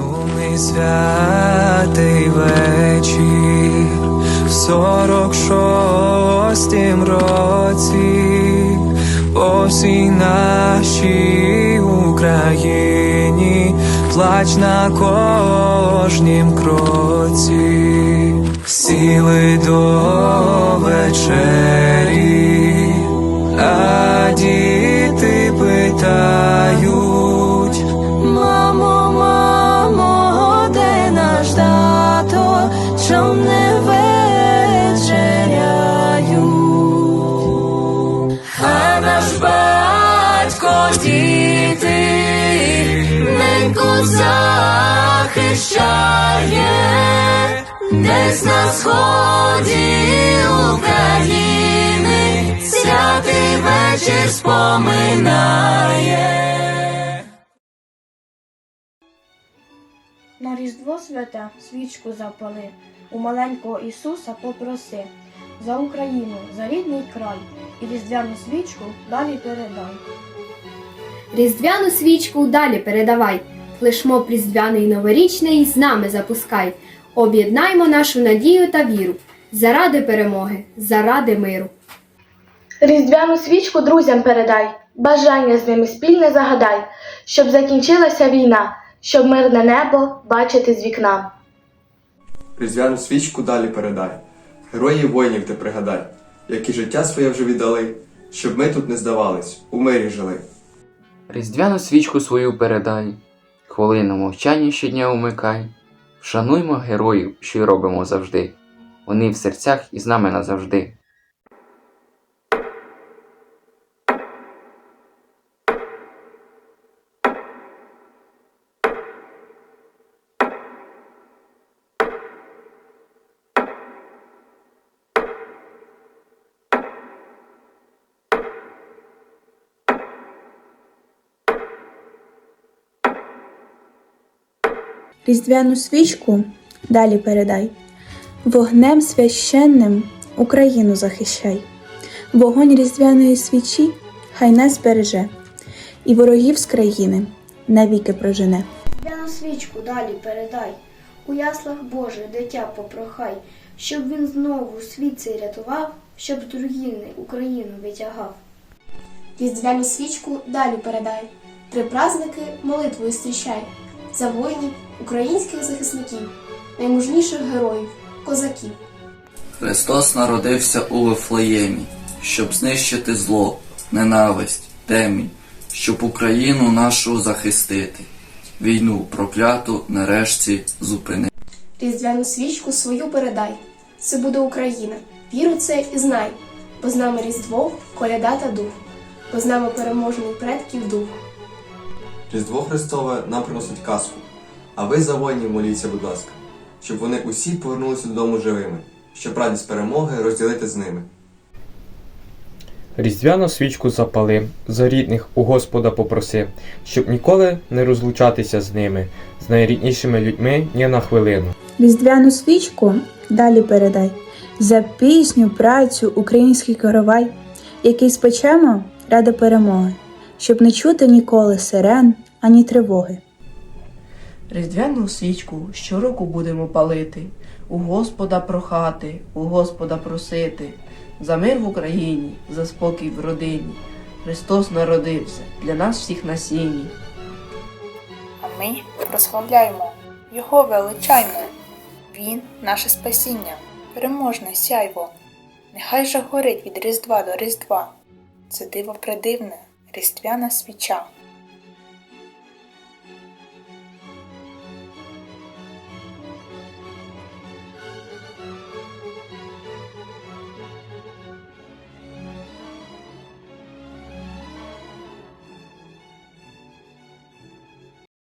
Сумний святий вечір в сорок шостім році по всій нашій Україні. Плач на кожнім кроці, тато, чом не вечеряють? А наш батько діти ненько захищає, десь на сході України святий вечір споминає. На Різдво святе свічку запали, у маленького Ісуса попроси. За Україну, за рідний край, і різдвяну свічку далі передай. Різдвяну свічку далі передавай. Флешмоб різдвяний новорічний з нами запускай. Об'єднаймо нашу надію та віру. Заради перемоги, заради миру. Різдвяну свічку друзям передай, бажання з ними спільне загадай, щоб закінчилася війна, щоб мирне небо бачити з вікна. Різдвяну свічку далі передай. Героїв воїнів ти пригадай, які життя своє вже віддали, щоб ми тут не здавались, у мирі жили. Різдвяну свічку свою передай, хвилину мовчання щодня умикай. Вшануймо героїв, що й робимо завжди. Вони в серцях і з нами назавжди. Різдвяну свічку далі передай. Вогнем священним Україну захищай. Вогонь різдвяної свічі хай нас береже, і ворогів з країни навіки прожене. Різдвяну свічку далі передай, у яслах Боже дитя попрохай, щоб він знову світ цей рятував, щоб з Україну витягав. Різдвяну свічку далі передай. Три праздники молитвою зустрічай. За воїнів, українських захисників, наймужніших героїв, козаків. Христос народився у Вифлеємі, щоб знищити зло, ненависть, темінь, щоб Україну нашу захистити, війну прокляту нарешті зупинити. Різдвяну свічку свою передай. Це буде Україна. Віру це і знай. Бо з нами Різдво, коляда та дух, бо з нами переможний предків дух. Різдво Христове нам приносить казку. А ви за воїнів моліться, будь ласка, щоб вони усі повернулися додому живими, щоб радість перемоги розділити з ними. Різдвяну свічку запали, за рідних у Господа попроси, щоб ніколи не розлучатися з ними, з найріднішими людьми ні на хвилину. Різдвяну свічку далі передай. За пісню, працю, український коровай, який спечемо ради перемоги, щоб не чути ніколи сирен ані тривоги. Різдвяну свічку щороку будемо палити, у Господа прохати, у Господа просити, за мир в Україні, за спокій в родині. Христос народився для нас всіх на сіні. А ми прославляємо, Його величаймо. Він наше спасіння, переможне сяйво. Нехай же горить від Різдва до Різдва. Це диво придивне, різдвяна свіча.